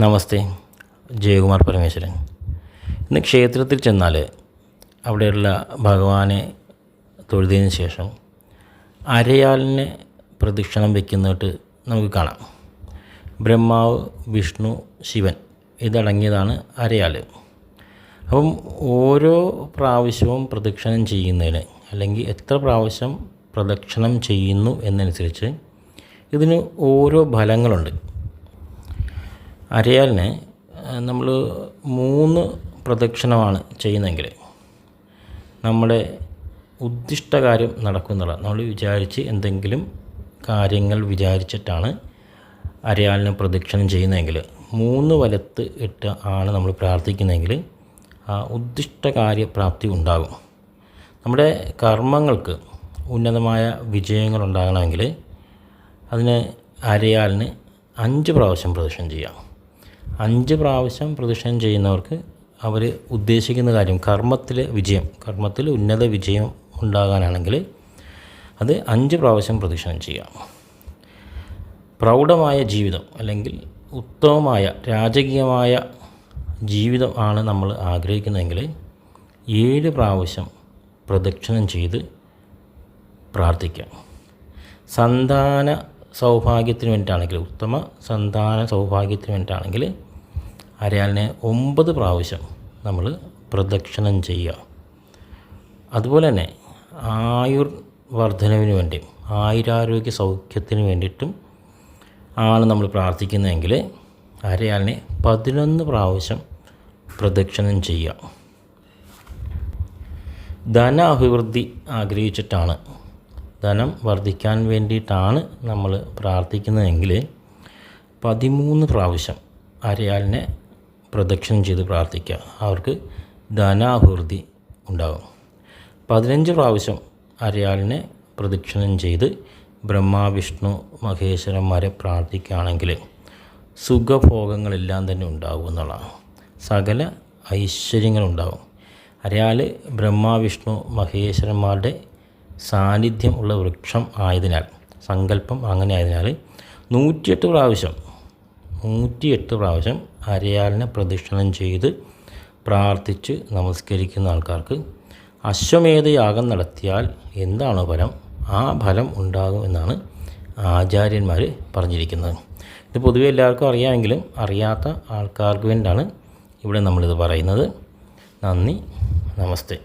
നമസ്തേ ജയകുമാർ പരമേശ്വരൻ. ഇന്ന് ക്ഷേത്രത്തിൽ ചെന്നാൽ അവിടെയുള്ള ഭഗവാനെ തൊഴുതിന് ശേഷം അരയാലിനെ പ്രദക്ഷിണം വയ്ക്കുന്നതായിട്ട് നമുക്ക് കാണാം. ബ്രഹ്മാവ് വിഷ്ണു ശിവൻ ഇതടങ്ങിയതാണ് അരയാൽ അപ്പം ഓരോ പ്രാവശ്യവും പ്രദക്ഷിണം ചെയ്യുന്നതിന് അല്ലെങ്കിൽ എത്ര പ്രാവശ്യം പ്രദക്ഷിണം ചെയ്യുന്നു എന്നനുസരിച്ച് ഇതിന് ഓരോ ഫലങ്ങളുണ്ട്. അരയാലിന് നമ്മൾ മൂന്ന് പ്രദക്ഷിണമാണ് ചെയ്യുന്നതെങ്കിൽ നമ്മുടെ ഉദ്ദിഷ്ടകാര്യം നടക്കുന്നുള്ള നമ്മൾ വിചാരിച്ച് എന്തെങ്കിലും കാര്യങ്ങൾ വിചാരിച്ചിട്ടാണ് അരയാലിന് പ്രദക്ഷിണം ചെയ്യുന്നതെങ്കിൽ മൂന്ന് വലത്ത് ഇട്ട് ആണ് നമ്മൾ പ്രാർത്ഥിക്കുന്നതെങ്കിൽ ആ ഉദ്ദിഷ്ട കാര്യപ്രാപ്തി ഉണ്ടാകും. നമ്മുടെ കർമ്മങ്ങൾക്ക് ഉന്നതമായ വിജയങ്ങൾ ഉണ്ടാകണമെങ്കിൽ അതിന് അരയാലിന് അഞ്ച് പ്രാവശ്യം പ്രദക്ഷിണം ചെയ്യാം. അഞ്ച് പ്രാവശ്യം പ്രദക്ഷിണം ചെയ്യുന്നവർക്ക് അവർ ഉദ്ദേശിക്കുന്ന കാര്യം കർമ്മത്തിലെ വിജയം കർമ്മത്തിൽ ഉന്നത വിജയം ഉണ്ടാകാനാണെങ്കിൽ അത് അഞ്ച് പ്രാവശ്യം പ്രദക്ഷിണം ചെയ്യാം പ്രൗഢമായ ജീവിതം അല്ലെങ്കിൽ ഉത്തമമായ രാജകീയമായ ജീവിതം ആണ് നമ്മൾ ആഗ്രഹിക്കുന്നതെങ്കിൽ ഏഴ് പ്രാവശ്യം പ്രദക്ഷിണം ചെയ്ത് പ്രാർത്ഥിക്കാം സന്താന സൗഭാഗ്യത്തിന് വേണ്ടിയിട്ടാണെങ്കിൽ ഉത്തമ സന്താന സൗഭാഗ്യത്തിന് വേണ്ടിയിട്ടാണെങ്കിൽ അരയാലിനെ ഒമ്പത് പ്രാവശ്യം നമ്മൾ പ്രദക്ഷിണം ചെയ്യുക. അതുപോലെ തന്നെ ആയുർ വർധനവിന് വേണ്ടിയും ആയുരാരോഗ്യ സൗഖ്യത്തിന് വേണ്ടിയിട്ടും ആണ് നമ്മൾ പ്രാർത്ഥിക്കുന്നതെങ്കിൽ അരയാലിനെ പതിനൊന്ന് പ്രാവശ്യം പ്രദക്ഷിണം ചെയ്യുക. ധന അഭിവൃദ്ധി ആഗ്രഹിച്ചിട്ടാണ് ധനം വർദ്ധിക്കാൻ വേണ്ടിയിട്ടാണ് നമ്മൾ പ്രാർത്ഥിക്കുന്നതെങ്കിൽ പതിമൂന്ന് പ്രാവശ്യം അരയാലിനെ പ്രദക്ഷിണം ചെയ്ത് പ്രാർത്ഥിക്കുക. അവർക്ക് ധനാഭിവൃദ്ധി ഉണ്ടാകും. പതിനഞ്ച് പ്രാവശ്യം അരയാലിനെ പ്രദക്ഷിണം ചെയ്ത് ബ്രഹ്മ വിഷ്ണു മഹേശ്വരന്മാരെ പ്രാർത്ഥിക്കുകയാണെങ്കിൽ സുഖഭോഗങ്ങളെല്ലാം തന്നെ ഉണ്ടാകും എന്നുള്ളതാണ്. സകല ഐശ്വര്യങ്ങളുണ്ടാകും. അരയാൽ ബ്രഹ്മ വിഷ്ണു മഹേശ്വരന്മാരുടെ സാന്നിധ്യം ഉള്ള വൃക്ഷം ആയതിനാൽ സങ്കല്പം അങ്ങനെ ആയതിനാൽ നൂറ്റിയെട്ട് പ്രാവശ്യം നൂറ്റിയെട്ട് പ്രാവശ്യം അരയാലിനെ പ്രദക്ഷിണം ചെയ്ത് പ്രാർത്ഥിച്ച് നമസ്കരിക്കുന്ന ആൾക്കാർക്ക് അശ്വമേധയാഗം നടത്തിയാൽ എന്താണ് ഫലം? ആ ഫലം ഉണ്ടാകും എന്നാണ് ആചാര്യന്മാർ പറഞ്ഞിരിക്കുന്നത്. ഇത് പൊതുവെ എല്ലാവർക്കും അറിയാമെങ്കിലും അറിയാത്ത ആൾക്കാർക്ക് വേണ്ടിയാണ് ഇവിടെ നമ്മളിത് പറയുന്നത്. നന്ദി നമസ്തേ.